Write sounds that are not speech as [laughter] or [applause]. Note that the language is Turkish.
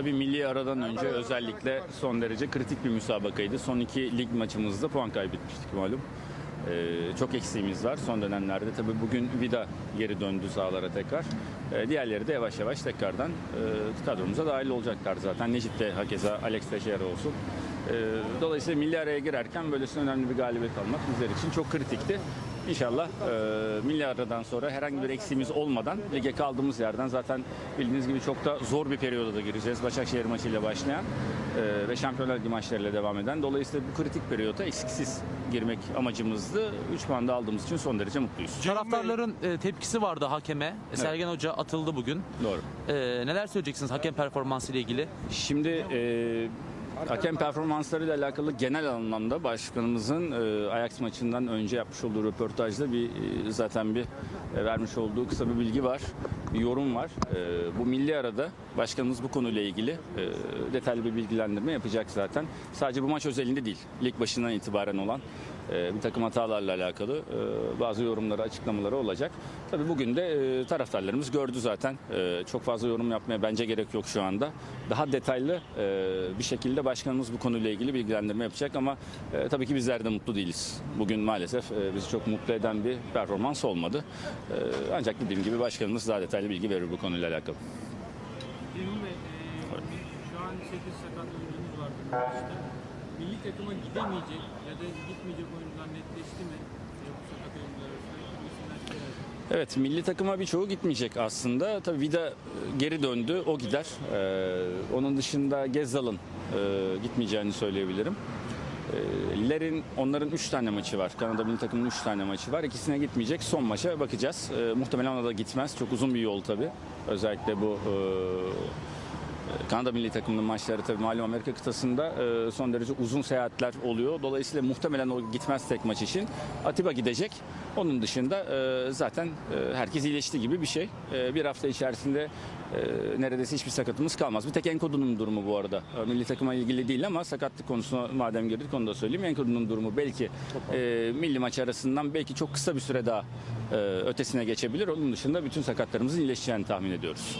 Tabii milli aradan önce özellikle son derece kritik bir müsabakaydı. Son iki lig maçımızda puan kaybetmiştik malum. Ee, çok eksiğimiz var son dönemlerde. Tabii bugün Vida geri döndü sahalara tekrar. Ee, diğerleri de yavaş yavaş tekrardan e, kadromuza dahil olacaklar zaten. Necip de hakeza Alex Teixeira olsun. Ee, dolayısıyla milli araya girerken böylesine önemli bir galibiyet almak bizler için çok kritikti. İnşallah e, milli aradan sonra herhangi bir eksiğimiz olmadan lige kaldığımız yerden zaten bildiğiniz gibi çok da zor bir periyoda da gireceğiz. Başakşehir maçıyla başlayan e, ve Şampiyonlar Ligi maçlarıyla devam eden. Dolayısıyla bu kritik periyota eksiksiz girmek amacımızdı. 3 puan da aldığımız için son derece mutluyuz. Taraftarların e, tepkisi vardı hakeme. Sergen Hoca atıldı bugün. Doğru. E, neler söyleyeceksiniz hakem performansı ile ilgili? Şimdi e, hakem performanslarıyla alakalı genel anlamda başkanımızın e, Ajax maçından önce yapmış olduğu röportajda bir e, zaten bir e, vermiş olduğu kısa bir bilgi var. Bir yorum var. E, bu milli arada başkanımız bu konuyla ilgili e, detaylı bir bilgilendirme yapacak zaten. Sadece bu maç özelinde değil. Lig başından itibaren olan bir takım hatalarla alakalı e, bazı yorumları, açıklamaları olacak. Tabii bugün de e, taraftarlarımız gördü zaten. E, Çok fazla yorum yapmaya bence gerek yok şu anda. Daha detaylı bir şekilde başkanımız bu konuyla ilgili bilgilendirme yapacak ama tabii ki bizler de mutlu değiliz. Bugün maalesef bizi çok mutlu eden bir performans olmadı. Ancak dediğim gibi başkanımız daha detaylı bilgi verir bu konuyla alakalı. Cemil Bey, şu an 8 sakat oyuncumuz var. [laughs] Milli takıma gidemeyecek ya da gitmeyecek oyuncular netleşti mi? E. Evet milli takıma birçoğu gitmeyecek aslında. Tabii Vida e, geri döndü o gider. Ee, onun dışında Gezzal'ın e, gitmeyeceğini söyleyebilirim. Ee, Ler'in onların 3 tane maçı var. Kanada milli takımının 3 tane maçı var. İkisine gitmeyecek. Son maça bakacağız. Ee, muhtemelen ona da gitmez. Çok uzun bir yol tabii. Özellikle bu e, Kanada milli takımının maçları tabii malum Amerika kıtasında e, son derece uzun seyahatler oluyor. Dolayısıyla muhtemelen o gitmez tek maç için. Atiba gidecek. Onun dışında e, zaten e, herkes iyileşti gibi bir şey. Bir hafta içerisinde neredeyse hiçbir sakatımız kalmaz. Bir tek Enkodu'nun durumu bu arada. Milli takıma ilgili değil ama sakatlık konusuna madem girdik onu da söyleyeyim. Enkodu'nun durumu belki milli maç arasından belki çok kısa bir süre daha ötesine geçebilir. Onun dışında bütün sakatlarımızın iyileşeceğini tahmin ediyoruz.